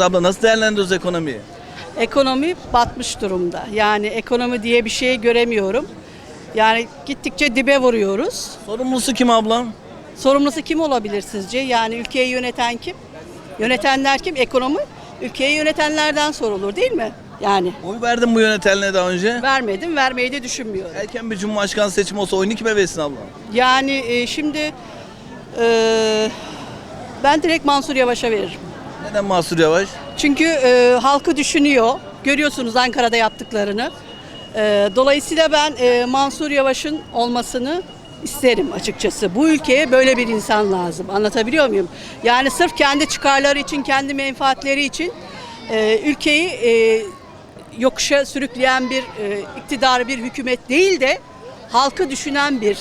Abla nasıl değerlendiriyoruz ekonomiyi? Ekonomi batmış durumda. Yani ekonomi diye bir şey göremiyorum. Yani gittikçe dibe vuruyoruz. Sorumlusu kim ablam? Sorumlusu kim olabilir sizce? Yani ülkeyi yöneten kim? Yönetenler kim? Ekonomi. Ülkeyi yönetenlerden sorulur değil mi? Yani Oy verdin bu yönetenliğe daha önce. vermedim, vermeyi de düşünmüyorum. Erken bir cumhurbaşkanı seçimi olsa oyunu kime verirsin abla? Yani e, şimdi e, ben direkt Mansur Yavaş'a veririm. Neden Mahsur Yavaş? Çünkü e, halkı düşünüyor. Görüyorsunuz Ankara'da yaptıklarını. E, dolayısıyla ben e, Mansur Yavaş'ın olmasını isterim açıkçası. Bu ülkeye böyle bir insan lazım. Anlatabiliyor muyum? Yani sırf kendi çıkarları için, kendi menfaatleri için e, ülkeyi e, yokuşa sürükleyen bir e, iktidar, bir hükümet değil de halkı düşünen bir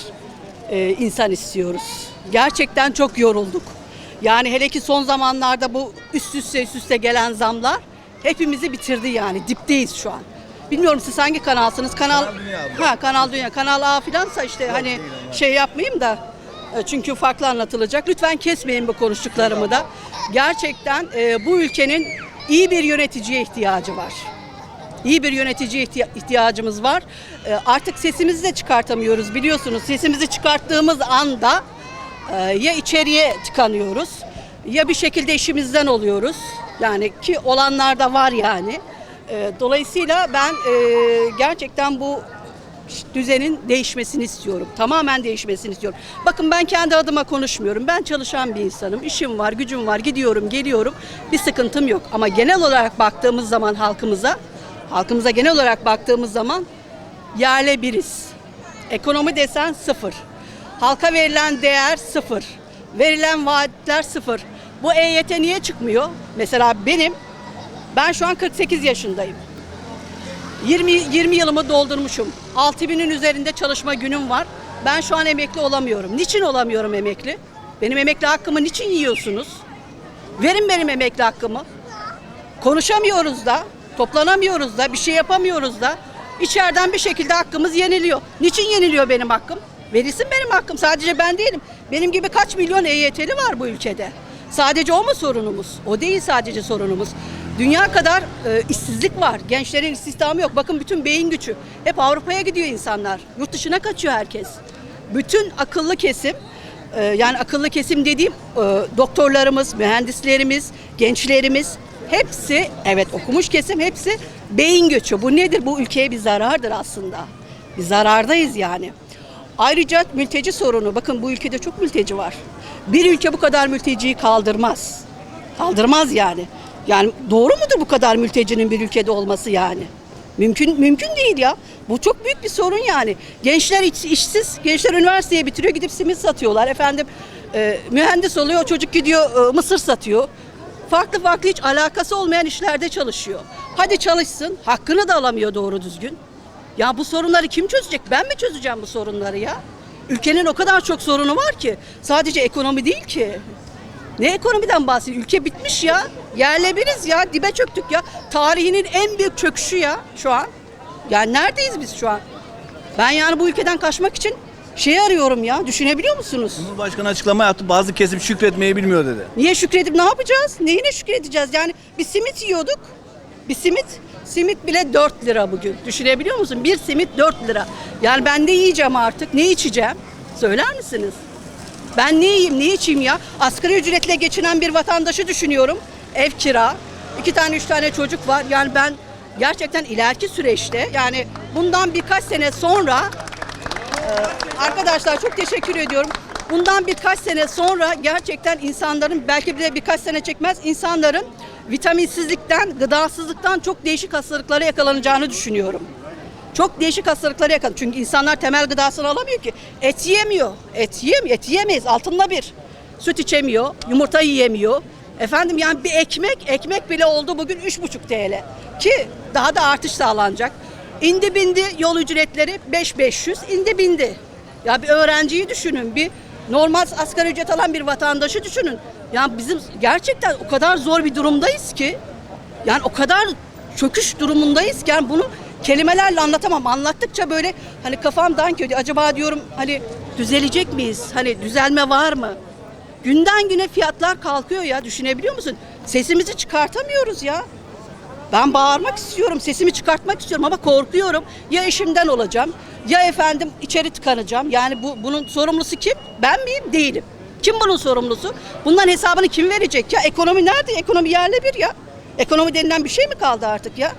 e, insan istiyoruz. Gerçekten çok yorulduk. Yani hele ki son zamanlarda bu üst üste üst üste gelen zamlar hepimizi bitirdi yani. Dipteyiz şu an. Bilmiyorum siz hangi kanalsınız? Kanal, Kanal Dünya abla. Ha Kanal Dünya. Kanal A filansa işte hani değil ama. şey yapmayayım da e, çünkü farklı anlatılacak. Lütfen kesmeyin bu konuştuklarımı da. Gerçekten e, bu ülkenin iyi bir yöneticiye ihtiyacı var. İyi bir yöneticiye ihtiya- ihtiyacımız var. E, Artık sesimizi de çıkartamıyoruz biliyorsunuz. Sesimizi çıkarttığımız anda ya içeriye tıkanıyoruz ya bir şekilde işimizden oluyoruz. Yani ki olanlar da var yani. E, Dolayısıyla ben e, gerçekten bu düzenin değişmesini istiyorum. Tamamen değişmesini istiyorum. Bakın ben kendi adıma konuşmuyorum. Ben çalışan bir insanım. İşim var, gücüm var. Gidiyorum, geliyorum. Bir sıkıntım yok. Ama genel olarak baktığımız zaman halkımıza, halkımıza genel olarak baktığımız zaman yerle biriz. Ekonomi desen sıfır. Halka verilen değer sıfır. Verilen vaatler sıfır. Bu EYT niye çıkmıyor? Mesela benim, ben şu an 48 yaşındayım. 20, 20 yılımı doldurmuşum. 6000'in üzerinde çalışma günüm var. Ben şu an emekli olamıyorum. Niçin olamıyorum emekli? Benim emekli hakkımı niçin yiyorsunuz? Verin benim emekli hakkımı. Konuşamıyoruz da, toplanamıyoruz da, bir şey yapamıyoruz da. İçeriden bir şekilde hakkımız yeniliyor. Niçin yeniliyor benim hakkım? Verilsin benim hakkım. Sadece ben değilim. Benim gibi kaç milyon EYT'li var bu ülkede. Sadece o mu sorunumuz? O değil sadece sorunumuz. Dünya kadar e, işsizlik var. Gençlerin istihdamı yok. Bakın bütün beyin gücü. Hep Avrupa'ya gidiyor insanlar. Yurt dışına kaçıyor herkes. Bütün akıllı kesim ee, yani akıllı kesim dediğim e, doktorlarımız, mühendislerimiz, gençlerimiz hepsi evet okumuş kesim hepsi beyin göçü. Bu nedir? Bu ülkeye bir zarardır aslında. Bir zarardayız yani. Ayrıca mülteci sorunu. Bakın bu ülkede çok mülteci var. Bir ülke bu kadar mülteciyi kaldırmaz. Kaldırmaz yani. Yani doğru mudur bu kadar mültecinin bir ülkede olması yani? Mümkün mümkün değil ya. Bu çok büyük bir sorun yani. Gençler iş- işsiz, gençler üniversiteye bitiriyor gidip simit satıyorlar. Efendim e, mühendis oluyor, çocuk gidiyor e, mısır satıyor. Farklı farklı hiç alakası olmayan işlerde çalışıyor. Hadi çalışsın, hakkını da alamıyor doğru düzgün. Ya bu sorunları kim çözecek? Ben mi çözeceğim bu sorunları ya? Ülkenin o kadar çok sorunu var ki. Sadece ekonomi değil ki. Ne ekonomiden bahsediyor? Ülke bitmiş ya. Yerle biriz ya. Dibe çöktük ya. Tarihinin en büyük çöküşü ya şu an. Yani neredeyiz biz şu an? Ben yani bu ülkeden kaçmak için şey arıyorum ya. Düşünebiliyor musunuz? Cumhurbaşkanı açıklama yaptı. Bazı kesim şükretmeyi bilmiyor dedi. Niye şükredip ne yapacağız? Neyine şükredeceğiz? Yani bir simit yiyorduk. Bir simit. Simit bile 4 lira bugün. Düşünebiliyor musun? Bir simit 4 lira. Yani ben ne yiyeceğim artık? Ne içeceğim? Söyler misiniz? Ben ne yiyeyim, ne içeyim ya? Asgari ücretle geçinen bir vatandaşı düşünüyorum. Ev kira, iki tane, üç tane çocuk var. Yani ben gerçekten ileriki süreçte yani bundan birkaç sene sonra Arkadaşlar çok teşekkür ediyorum. Bundan birkaç sene sonra gerçekten insanların belki de birkaç sene çekmez insanların vitaminsizlikten, gıdasızlıktan çok değişik hastalıklara yakalanacağını düşünüyorum. Çok değişik hastalıklara yakalan. Çünkü insanlar temel gıdasını alamıyor ki. Et yiyemiyor. Et yiyemiyor. Et yiyemeyiz. Altında bir. Süt içemiyor. Yumurta yiyemiyor. Efendim yani bir ekmek, ekmek bile oldu bugün 3,5 TL. Ki daha da artış sağlanacak. İndi bindi yol ücretleri 5500 indi bindi. Ya bir öğrenciyi düşünün, bir normal asgari ücret alan bir vatandaşı düşünün. Yani bizim gerçekten o kadar zor bir durumdayız ki. Yani o kadar çöküş durumundayız ki yani bunu kelimelerle anlatamam. Anlattıkça böyle hani kafam dank. Acaba diyorum hani düzelecek miyiz? Hani düzelme var mı? Günden güne fiyatlar kalkıyor ya düşünebiliyor musun? Sesimizi çıkartamıyoruz ya. Ben bağırmak istiyorum, sesimi çıkartmak istiyorum ama korkuyorum. Ya işimden olacağım, ya efendim içeri tıkanacağım. Yani bu bunun sorumlusu kim? Ben miyim? Değilim. Kim bunun sorumlusu? Bundan hesabını kim verecek ya? Ekonomi nerede? Ekonomi yerle bir ya. Ekonomi denilen bir şey mi kaldı artık ya?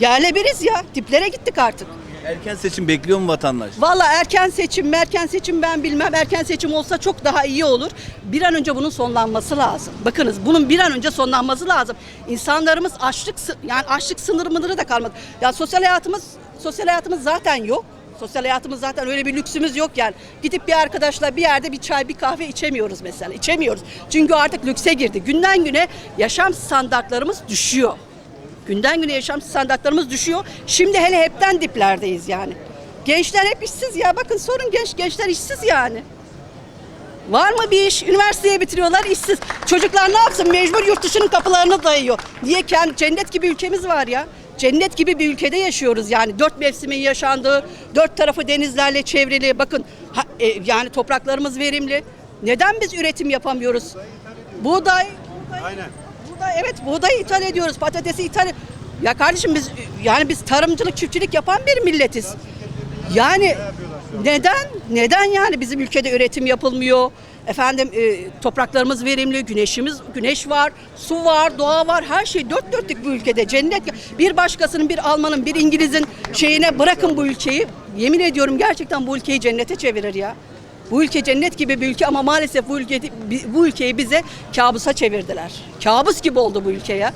Yerle biriz ya. Diplere gittik artık. Erken seçim bekliyor mu vatandaş? Valla erken seçim, erken seçim ben bilmem. Erken seçim olsa çok daha iyi olur. Bir an önce bunun sonlanması lazım. Bakınız bunun bir an önce sonlanması lazım. İnsanlarımız açlık yani açlık sınırı mınırı da kalmadı. Ya sosyal hayatımız sosyal hayatımız zaten yok. Sosyal hayatımız zaten öyle bir lüksümüz yok yani. Gidip bir arkadaşla bir yerde bir çay bir kahve içemiyoruz mesela. İçemiyoruz. Çünkü artık lükse girdi. Günden güne yaşam standartlarımız düşüyor. Günden güne yaşam standartlarımız düşüyor. Şimdi hele hepten diplerdeyiz yani. Gençler hep işsiz ya. Bakın sorun genç gençler işsiz yani. Var mı bir iş? Üniversiteye bitiriyorlar işsiz. Çocuklar ne yapsın? Mecbur yurt dışının kapılarına dayıyor. Niye kendi cennet gibi ülkemiz var ya. Cennet gibi bir ülkede yaşıyoruz yani. Dört mevsimin yaşandığı, dört tarafı denizlerle çevrili. Bakın ha- e, yani topraklarımız verimli. Neden biz üretim yapamıyoruz? Buğday, buğday, buğday evet buğday ithal ediyoruz, patatesi ithal Ya kardeşim biz yani biz tarımcılık, çiftçilik yapan bir milletiz. Yani neden? Neden yani bizim ülkede üretim yapılmıyor? Efendim e, topraklarımız verimli, güneşimiz, güneş var, su var, doğa var, her şey dört dörtlük bu ülkede. Cennet. Bir başkasının, bir Almanın, bir İngiliz'in şeyine bırakın bu ülkeyi. Yemin ediyorum gerçekten bu ülkeyi cennete çevirir ya. Bu ülke cennet gibi bir ülke ama maalesef bu ülke bu ülkeyi bize kabusa çevirdiler. Kabus gibi oldu bu ülke ya.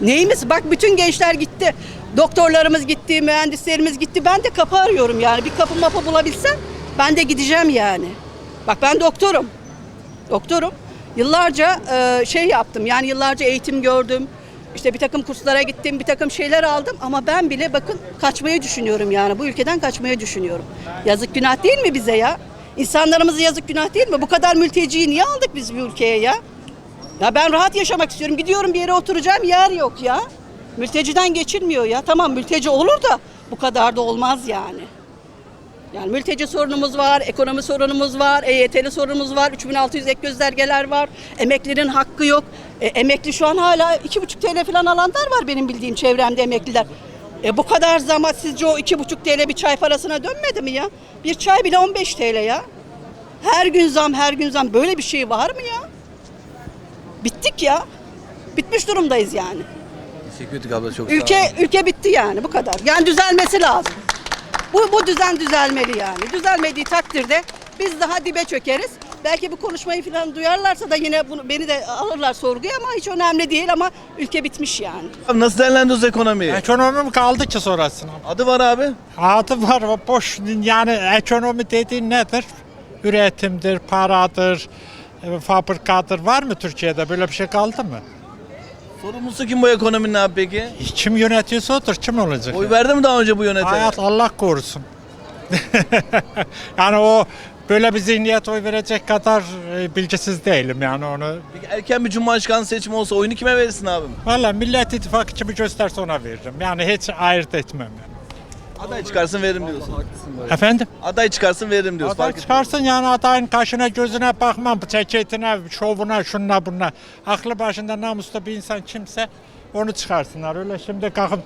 Neyimiz? Bak bütün gençler gitti. Doktorlarımız gitti, mühendislerimiz gitti. Ben de kapı arıyorum yani. Bir kapı mapı bulabilsem ben de gideceğim yani. Bak ben doktorum. Doktorum. Yıllarca e, şey yaptım. Yani yıllarca eğitim gördüm. İşte bir takım kurslara gittim, bir takım şeyler aldım ama ben bile bakın kaçmayı düşünüyorum yani. Bu ülkeden kaçmayı düşünüyorum. Yazık günah değil mi bize ya? İnsanlarımıza yazık günah değil mi? Bu kadar mülteciyi niye aldık biz bu ülkeye ya? Ya ben rahat yaşamak istiyorum. Gidiyorum bir yere oturacağım yer yok ya. Mülteciden geçilmiyor ya. Tamam mülteci olur da bu kadar da olmaz yani. Yani mülteci sorunumuz var, ekonomi sorunumuz var, EYT'li sorunumuz var, 3600 ek göstergeler var, emeklinin hakkı yok. E, emekli şu an hala 2,5 TL falan alanlar var benim bildiğim çevremde emekliler. E bu kadar zaman sizce o 2,5 TL bir çay parasına dönmedi mi ya? Bir çay bile 15 TL ya. Her gün zam, her gün zam. Böyle bir şey var mı ya? Bittik ya. Bitmiş durumdayız yani. Teşekkür ettik abla çok sağ ol. Ülke ülke bitti yani bu kadar. Yani düzelmesi lazım. Bu bu düzen düzelmeli yani. Düzelmediği takdirde biz daha dibe çökeriz. Belki bu konuşmayı falan duyarlarsa da yine bunu beni de alırlar sorguya ama hiç önemli değil ama ülke bitmiş yani. Abi nasıl değerlendiriyoruz ekonomiyi? Ekonomi mi kaldı ki sonrasına? Adı var abi. Adı var boş yani ekonomi dediğin nedir? Üretimdir, paradır, e, fabrikadır. Var mı Türkiye'de böyle bir şey kaldı mı? Sorumlusu kim bu ekonominin abi peki? Kim yönetiyorsa odur, kim olacak? Oy verdi mi daha önce bu yönetene? Hayat Allah korusun. yani o böyle bir zihniyet oy verecek kadar e, bilgisiz değilim yani onu. Peki erken bir cumhurbaşkanı seçimi olsa oyunu kime verirsin abim? Valla Millet İttifakı kimi gösterse ona veririm. Yani hiç ayırt etmem. Aday çıkarsın veririm diyorsun. Efendim? Aday çıkarsın veririm diyorsun. Aday Fark etmez. çıkarsın yani adayın kaşına gözüne bakmam, ceketine, şovuna, şununa bununa. Aklı başında namuslu bir insan kimse onu çıkarsınlar. Öyle şimdi kalkıp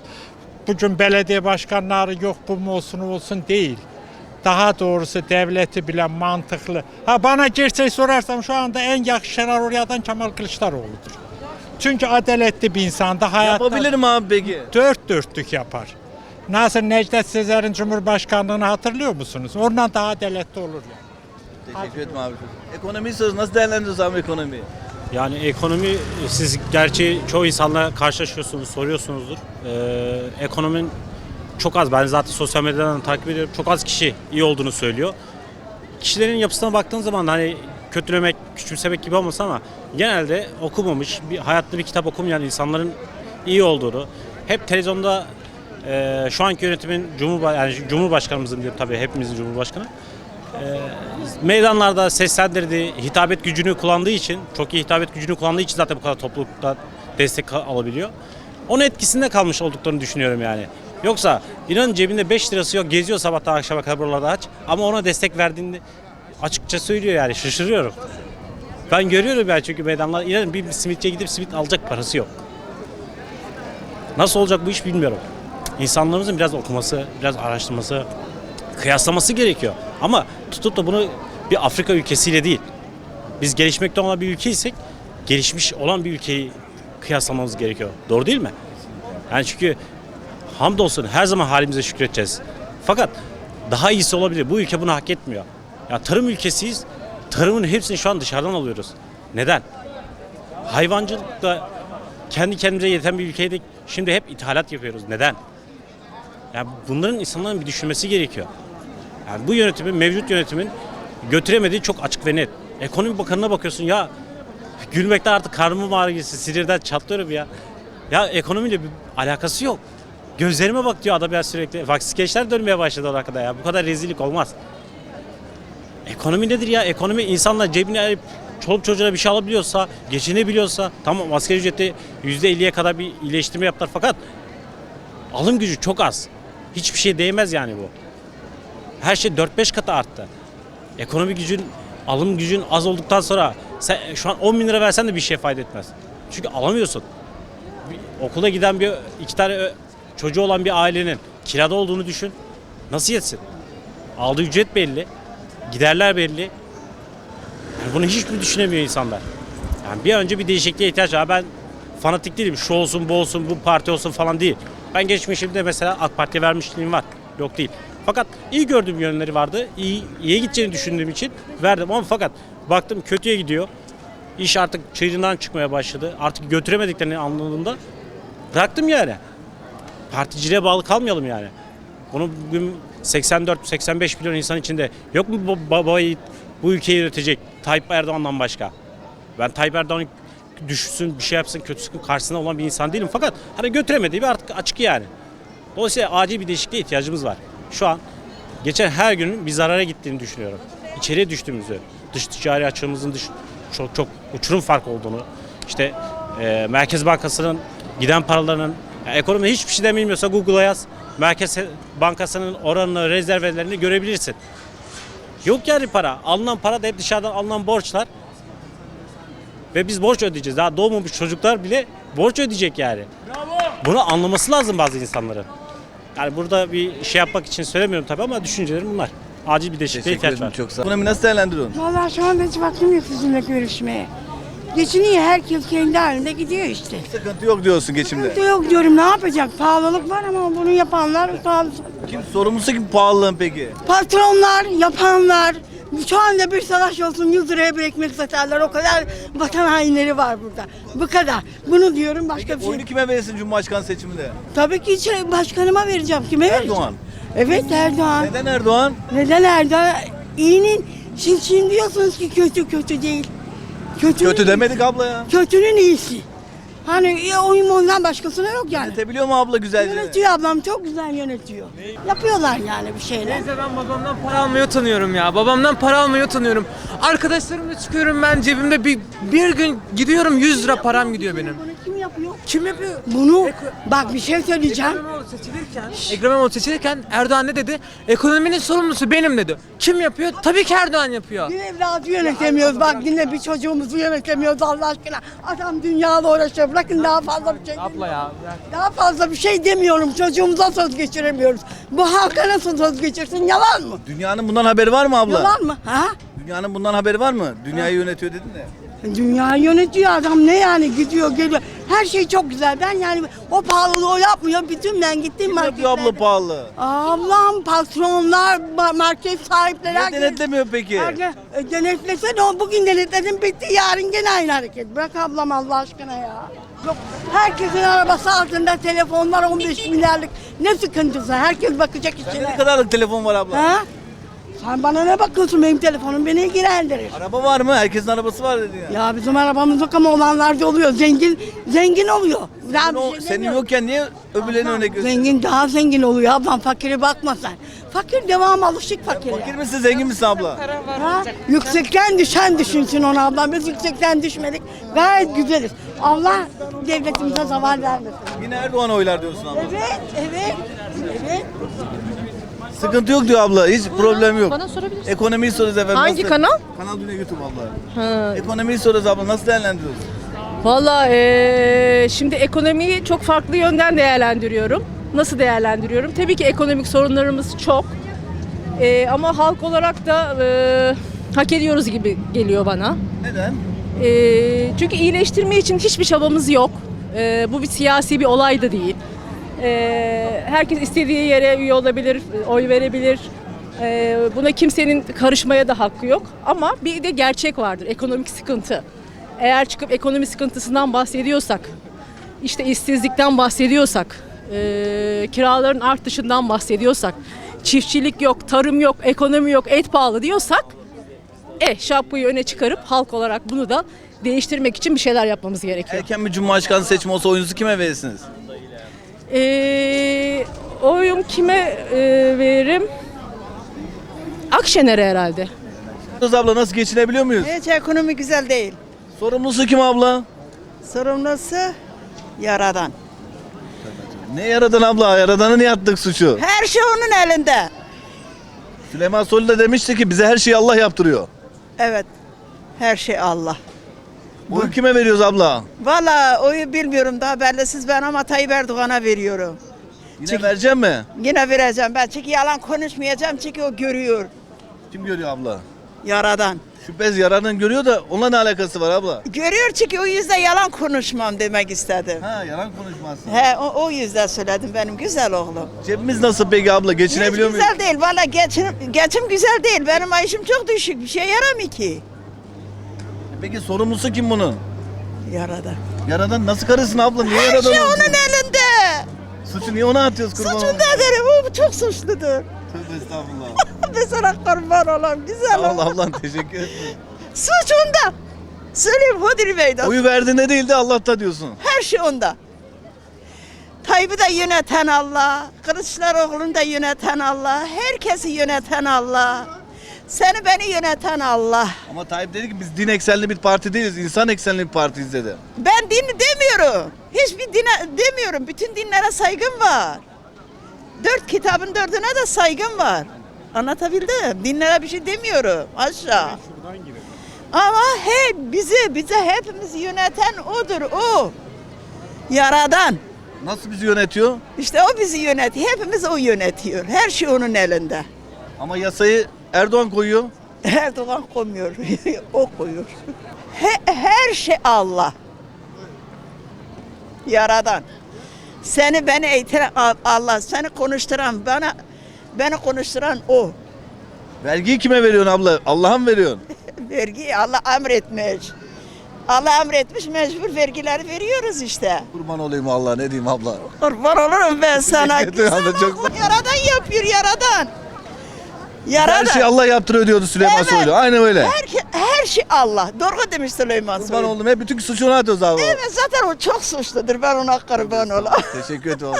bugün belediye başkanları yok bu mu olsun o olsun değil. Daha doğrusu devleti bilen mantıklı. Ha bana gerçeği sorarsam şu anda en yakışan oraya adam Kemal Kılıçdaroğlu'dur. Çünkü adaletli bir insan da hayatta Yapabilir mi abi peki? dört dörtlük yapar. Nasıl Necdet Sezer'in Cumhurbaşkanlığını hatırlıyor musunuz? Ondan daha adaletli olur yani. Teşekkür ederim abi. Ekonomiyi soruyoruz. Nasıl değerlendiriyoruz abi ekonomiyi? Yani ekonomi siz gerçi çoğu insanla karşılaşıyorsunuz, soruyorsunuzdur. Ee, ekonominin çok az, ben zaten sosyal medyadan takip ediyorum. Çok az kişi iyi olduğunu söylüyor. Kişilerin yapısına baktığın zaman hani kötülemek, küçümsemek gibi olmasa ama genelde okumamış, bir hayatta bir kitap okumayan insanların iyi olduğunu, hep televizyonda e, şu anki yönetimin Cumhurba yani Cumhurbaşkanımızın diyorum tabii hepimizin Cumhurbaşkanı meydanlarda seslendirdiği, hitabet gücünü kullandığı için, çok iyi hitabet gücünü kullandığı için zaten bu kadar toplulukta destek alabiliyor. Onun etkisinde kalmış olduklarını düşünüyorum yani. Yoksa inanın cebinde 5 lirası yok, geziyor sabahtan akşama kadar buralarda aç ama ona destek verdiğini açıkça söylüyor yani şaşırıyorum. Ben görüyorum yani çünkü meydanlar inanın bir simitçiye gidip simit alacak parası yok. Nasıl olacak bu iş bilmiyorum. İnsanlarımızın biraz okuması, biraz araştırması, kıyaslaması gerekiyor. Ama tutup da bunu bir Afrika ülkesiyle değil. Biz gelişmekte olan bir ülkeysek gelişmiş olan bir ülkeyi kıyaslamamız gerekiyor. Doğru değil mi? Yani çünkü hamdolsun her zaman halimize şükredeceğiz. Fakat daha iyisi olabilir. Bu ülke bunu hak etmiyor. Ya tarım ülkesiyiz. Tarımın hepsini şu an dışarıdan alıyoruz. Neden? Hayvancılıkta kendi kendimize yeten bir ülkeydik. Şimdi hep ithalat yapıyoruz. Neden? Yani bunların insanların bir düşünmesi gerekiyor. Yani bu yönetimin, mevcut yönetimin götüremediği çok açık ve net. Ekonomi Bakanı'na bakıyorsun ya gülmekten artık karnımın ağrısı, sinirden çatlıyorum ya. Ya ekonomiyle bir alakası yok. Gözlerime bak diyor adam ya sürekli. Bak skeçler dönmeye başladı o kadar ya. Bu kadar rezillik olmaz. Ekonomi nedir ya? Ekonomi insanlar cebine ayırıp çoluk çocuğuna bir şey alabiliyorsa, geçinebiliyorsa tamam asgari ücrette %50'ye kadar bir iyileştirme yaptılar fakat alım gücü çok az. Hiçbir şey değmez yani bu. Her şey 4-5 katı arttı. Ekonomi gücün, alım gücün az olduktan sonra sen şu an 10 bin lira versen de bir şey fayda etmez. Çünkü alamıyorsun. Bir okula giden bir iki tane ö- çocuğu olan bir ailenin kirada olduğunu düşün. Nasıl yetsin? Aldığı ücret belli. Giderler belli. Yani bunu hiç mi düşünemiyor insanlar? Yani bir önce bir değişikliğe ihtiyaç var. Ben fanatik değilim. Şu olsun, bu olsun, bu parti olsun falan değil. Ben geçmişimde mesela AK Parti'ye vermişliğim var. Yok değil. Fakat iyi gördüğüm yönleri vardı. İyi, iyiye gideceğini düşündüğüm için verdim ama fakat baktım kötüye gidiyor. İş artık çığırından çıkmaya başladı. Artık götüremediklerini anladığımda bıraktım yani. Particiliğe bağlı kalmayalım yani. Bunu bugün 84-85 milyon insan içinde yok mu babayı bu ülkeyi yönetecek Tayyip Erdoğan'dan başka? Ben Tayyip Erdoğan'ı düşsün bir şey yapsın kötüsün karşısında olan bir insan değilim fakat hani götüremediği bir artık açık yani. Dolayısıyla acil bir değişikliğe ihtiyacımız var. Şu an geçen her günün bir zarara gittiğini düşünüyorum. İçeriye düştüğümüzü, dış ticari açığımızın dış, çok çok uçurum fark olduğunu, işte e, Merkez Bankası'nın giden paralarının, ya ekonomi hiçbir şeyden bilmiyorsa Google'a yaz. Merkez Bankası'nın oranını, rezervelerini görebilirsin. Yok yani para. Alınan para da hep dışarıdan alınan borçlar. Ve biz borç ödeyeceğiz. Daha doğmamış çocuklar bile borç ödeyecek yani. Bunu anlaması lazım bazı insanların. Yani burada bir şey yapmak için söylemiyorum tabii ama düşüncelerim bunlar. Acil bir değişikliğe Teşekkür şey ihtiyaç ederim var. çok sağ ol. Ekonomi nasıl değerlendiriyorsun? Vallahi şu anda hiç vaktim yok sizinle görüşmeye. Geçiniyor herkes kendi halinde gidiyor işte. Sıkıntı yok diyorsun geçimde. Sıkıntı yok diyorum ne yapacak? Pahalılık var ama bunu yapanlar pahalı. Kim sorumlusu kim pahalılığın peki? Patronlar, yapanlar. Şu anda bir savaş olsun 100 liraya bir ekmek satarlar. O kadar vatan hainleri var burada. Bu kadar. Bunu diyorum başka bir şey. Oyunu kime verirsin Cumhurbaşkanı seçiminde? Tabii ki şey, başkanıma vereceğim. Kime vereceğim? Erdoğan. Evet Erdoğan. Neden Erdoğan? Neden Erdoğan? İyinin, şimdi, şimdi diyorsunuz ki kötü kötü değil. Kötünün, Kötü demedik abla ya. Kötünün iyisi. Hani ondan başkasına yok yani. Yönetebiliyor mu abla güzelce? Yönetiyor ablam çok güzel yönetiyor. Yapıyorlar yani bir şeyler. Neyse ben babamdan para almayı utanıyorum ya. Babamdan para almayı utanıyorum. Arkadaşlarımla çıkıyorum ben cebimde bir, bir gün gidiyorum 100 lira param gidiyor benim. Yapıyor? Kim yapıyor? Bunu bak bir şey söyleyeceğim. Ekrem İmamoğlu seçilirken, Ekrem İmamoğlu seçilirken Erdoğan ne dedi? Ekonominin sorumlusu benim dedi. Kim yapıyor? Tabii ki Erdoğan yapıyor. Bir evladı yönetemiyoruz. Bak yine bir çocuğumuzu yönetemiyoruz Allah aşkına. Adam dünyada uğraşıyor. Bırakın daha fazla bir şey. Abla ya. bırak. Daha fazla bir şey demiyorum. Çocuğumuza söz geçiremiyoruz. Bu halka nasıl söz geçirsin? Yalan mı? Dünyanın bundan haberi var mı abla? Yalan mı? Ha? Dünyanın bundan haberi var mı? Dünyayı yönetiyor dedin de. Dünya yönetiyor adam ne yani gidiyor geliyor. Her şey çok güzel. Ben yani o pahalılığı o yapmıyor. Bütün ben gittim Kim yapıyor abla marketlerde. pahalı? Ablam patronlar, ma- market sahipleri. Niye herkes- denetlemiyor peki? herkes- E, denetlese de o bugün denetledim bitti yarın gene aynı hareket. Bırak ablam Allah aşkına ya. Yok, herkesin arabası altında telefonlar 15 milyarlık. Ne sıkıntısı? Herkes bakacak Sende ne içine. kadarlık telefon var abla? Ha? Sen bana ne bakıyorsun benim telefonum beni ilgilendirir. Araba var mı? Herkesin arabası var dedi ya. Ya bizim arabamız yok ama olanlarda oluyor. Zengin zengin oluyor. Daha bir O, şey senin demiyorum. yokken niye öbürlerine örnek gösteriyorsun? Zengin daha zengin oluyor ablam fakiri bakma sen. Fakir devam alışık fakir. Fakir misin zengin misin abla? Ha? Yüksekten düşen düşünsün onu ablam. Biz yüksekten düşmedik. Gayet güzeliz. Allah devletimize zaval vermesin. Yine Erdoğan oylar diyorsun abla. Evet, evet, evet. Sıkıntı yok diyor abla. Hiç problem yok. Bana sorabilirsin. Ekonomiyi soruyoruz efendim. Hangi Nasıl- kanal? Kanal Dünya YouTube abla. Ha. Ekonomiyi soruyoruz abla. Nasıl değerlendiriyorsun? Valla eee, şimdi ekonomiyi çok farklı yönden değerlendiriyorum. Nasıl değerlendiriyorum? Tabii ki ekonomik sorunlarımız çok. Eee, ama halk olarak da eee, hak ediyoruz gibi geliyor bana. Neden? Eee, çünkü iyileştirme için hiçbir çabamız yok. Eee, bu bir siyasi bir olay da değil. Eee, herkes istediği yere üye olabilir, oy verebilir. Eee, buna kimsenin karışmaya da hakkı yok. Ama bir de gerçek vardır, ekonomik sıkıntı. Eğer çıkıp ekonomi sıkıntısından bahsediyorsak, işte işsizlikten bahsediyorsak, eee, kiraların artışından bahsediyorsak, çiftçilik yok, tarım yok, ekonomi yok, et pahalı diyorsak, e şapkayı öne çıkarıp halk olarak bunu da değiştirmek için bir şeyler yapmamız gerekiyor. Erken bir cumhurbaşkanı seçimi olsa oyunuzu kime verirsiniz? Ee, oyum kime e, veririm? Akşener'e herhalde. Kız abla nasıl geçinebiliyor muyuz? Hiç ekonomi güzel değil. Sorumlusu kim abla? Sorumlusu yaradan. Ne yaradan abla? Yaradanı niye attık suçu? Her şey onun elinde. Süleyman Soylu da demişti ki bize her şeyi Allah yaptırıyor. Evet. Her şey Allah. Oyu kime veriyoruz abla? Valla oyu bilmiyorum daha bellisiz ben ama Tayyip Erdoğan'a veriyorum. Yine vereceğim mi? Yine vereceğim ben çünkü yalan konuşmayacağım çünkü o görüyor. Kim görüyor abla? Yaradan. Şüphesiz yaradan görüyor da onunla ne alakası var abla? Görüyor çünkü o yüzden yalan konuşmam demek istedim. Ha yalan konuşmazsın. He o, o yüzden söyledim benim güzel oğlum. Cebimiz nasıl peki abla? Hiç Geçinebiliyor muyuz? güzel değil valla geçim, geçim güzel değil benim maaşım çok düşük bir şey yaramıyor ki. Peki sorumlusu kim bunun? Yaradan. Yaradan nasıl karısın abla? Niye Her yaradan şey olsun? onun elinde. Suçu niye ona atıyoruz kurban Suçunda olayım? derim o çok suçludur. Tövbe estağfurullah. Ben sana kurban olayım güzel Sağ ol ol. ablam teşekkür ederim. Suç onda. Söyleyeyim Hodri Meydan. Oyu verdiğinde değil de Allah'ta diyorsun. Her şey onda. Tayyip'i de yöneten Allah, Kılıçdaroğlu'nu da yöneten Allah, herkesi yöneten Allah. Seni beni yöneten Allah. Ama Tayyip dedi ki biz din eksenli bir parti değiliz, insan eksenli bir partiyiz dedi. Ben din demiyorum. Hiçbir dine demiyorum. Bütün dinlere saygım var. Dört kitabın dördüne de saygım var. Anlatabildim. Dinlere bir şey demiyorum. Aşağı. Ama he, bizi, bize hepimizi yöneten odur o. Yaradan. Nasıl bizi yönetiyor? İşte o bizi yönetiyor. Hepimiz o yönetiyor. Her şey onun elinde. Ama yasayı Erdoğan koyuyor. Erdoğan koymuyor. o koyuyor. He- her şey Allah. Yaradan. Seni beni eğitiren Al- Allah. Seni konuşturan bana beni konuşturan o. Vergiyi kime veriyorsun abla? Allah'a mı veriyorsun? Vergi Allah emretmiş. Allah emretmiş mecbur vergileri veriyoruz işte. Kurban olayım Allah ne diyeyim abla. Kurban olurum ben sana. Güzel Yaradan yapıyor yaradan. Yaradan. Her şeyi Allah yaptırıyor diyordu Süleyman Evet. Soylu. Aynen öyle. Her, her şey Allah. Doğru demiş Süleyman Kurban Soylu. oldum hep bütün suçunu atıyoruz abla. Evet zaten o çok suçludur. Ben ona kurban olayım. Teşekkür ederim.